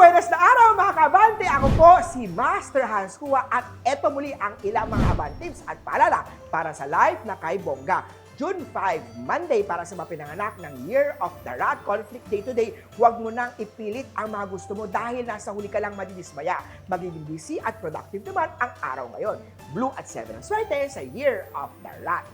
buenas na araw mga kabante! Ako po si Master Hans Kua at eto muli ang ilang mga abang tips at paalala para sa live na kay Bongga. June 5, Monday para sa mga pinanganak ng Year of the Rat Conflict Day Today, huwag mo nang ipilit ang mga gusto mo dahil nasa huli ka lang madidismaya. Magiging busy at productive naman ang araw ngayon. Blue at 7 ang swerte sa Year of the Rat.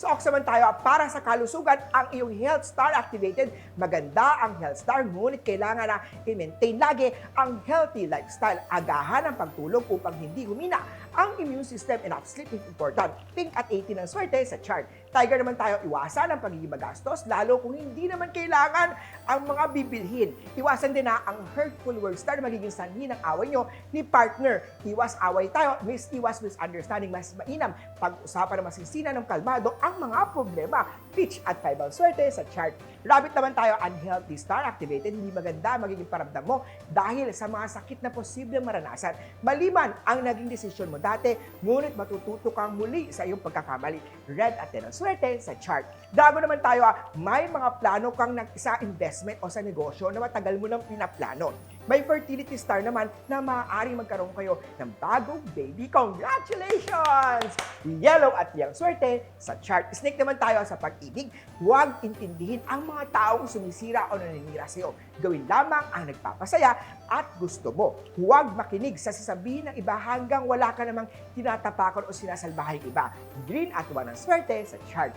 So, Ox naman tayo, para sa kalusugan, ang iyong Health Star activated. Maganda ang Health Star, ngunit kailangan na i-maintain lagi ang healthy lifestyle. Agahan ang pagtulog upang hindi humina ang immune system and sleep is important. Pink at 18 ang swerte sa chart. Tiger naman tayo, iwasan ang pagiging magastos, lalo kung hindi naman kailangan ang mga bibilhin. Iwasan din na ang hurtful words na magiging sanhi ng away nyo ni partner. Iwas away tayo, miss iwas misunderstanding, mas mainam. Pag-usapan na masinsina ng kalmado ang mga problema. Pitch at 5 ang swerte sa chart. Rabbit naman tayo, unhealthy star activated, hindi maganda magiging paramdam mo dahil sa mga sakit na posibleng maranasan. Maliman ang naging desisyon mo dati, ngunit matututo kang muli sa iyong pagkakamali. Red at 10 ang swerte sa chart. Dago naman tayo, ah, may mga plano kang nag sa investment o sa negosyo na matagal mo nang pinaplano. May fertility star naman na maaaring magkaroon kayo ng bagong baby. Congratulations! Yellow at yang swerte sa chart. Snake naman tayo sa pag-ibig. Huwag intindihin ang mga taong sumisira o naninira sa iyo. Gawin lamang ang nagpapasaya at gusto mo. Huwag makinig sa sasabihin ng iba hanggang wala ka namang tinatapakan o sinasalbahay iba. Green at one ang swerte sa chart.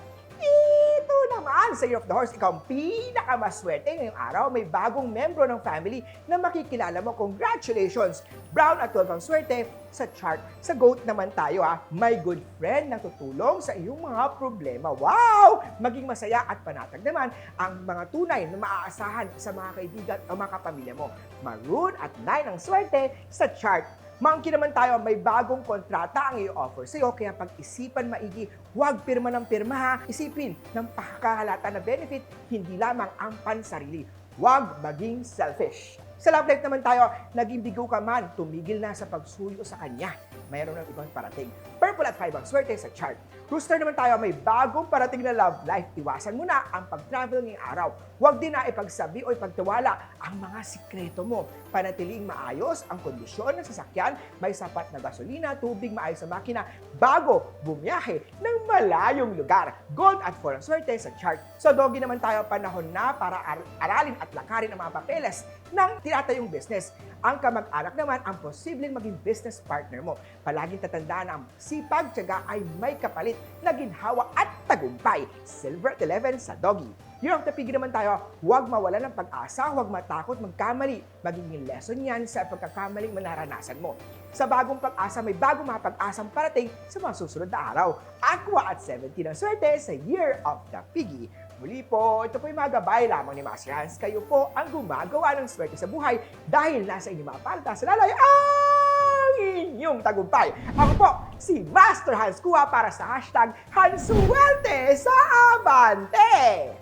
Naman sa Year of the Horse, ikaw ang pinakamaswerte ngayong araw. May bagong membro ng family na makikilala mo. Congratulations! Brown at 12 ang swerte sa chart. Sa GOAT naman tayo ha, may good friend na tutulong sa iyong mga problema. Wow! Maging masaya at panatag naman ang mga tunay na maaasahan sa mga kaibigan o mga kapamilya mo. Maroon at 9 ang swerte sa chart. Monkey naman tayo, may bagong kontrata ang i-offer sa'yo, kaya pag-isipan maigi, huwag pirma ng pirma ha. Isipin ng pakahalata na benefit, hindi lamang ang pansarili. Huwag maging selfish. Sa love life naman tayo, naging bigo ka man, tumigil na sa pagsuyo sa kanya. Mayroon ng ibang parating. Purple at 5 ang swerte sa chart. Rooster naman tayo, may bagong parating na love life. Iwasan mo na ang pag-travel ngayong araw. Huwag din na ipagsabi o ipagtiwala ang mga sikreto mo. Panatiling maayos ang kondisyon ng sasakyan, may sapat na gasolina, tubig, maayos sa makina, bago bumiyahe ng malayong lugar. Gold at 4 ang swerte sa chart. So doggy naman tayo, panahon na para ar- aralin at lakarin ang mga papeles ng tinatayong business. Ang kamag-anak naman ang posibleng maging business partner mo. Palaging tatandaan na ang sipag, tiyaga ay may kapalit na ginhawa at tagumpay. Silver at 11 sa doggy. Year of the naman tayo, huwag mawala ng pag-asa, huwag matakot magkamali. Magiging lesson yan sa pagkakamaling manaranasan mo. Sa bagong pag-asa, may bagong mga pag-asang parating sa mga susunod na araw. Aqua at 17 ang swerte sa Year of the Piggy. Muli po, ito po yung mga gabay lamang ni Master Hans. Kayo po ang gumagawa ng swerte sa buhay dahil nasa inyong mga palta sa lalay ang inyong tagumpay. Ako po, si Master Hans Kuha para sa hashtag Hansuwerte sa Abante!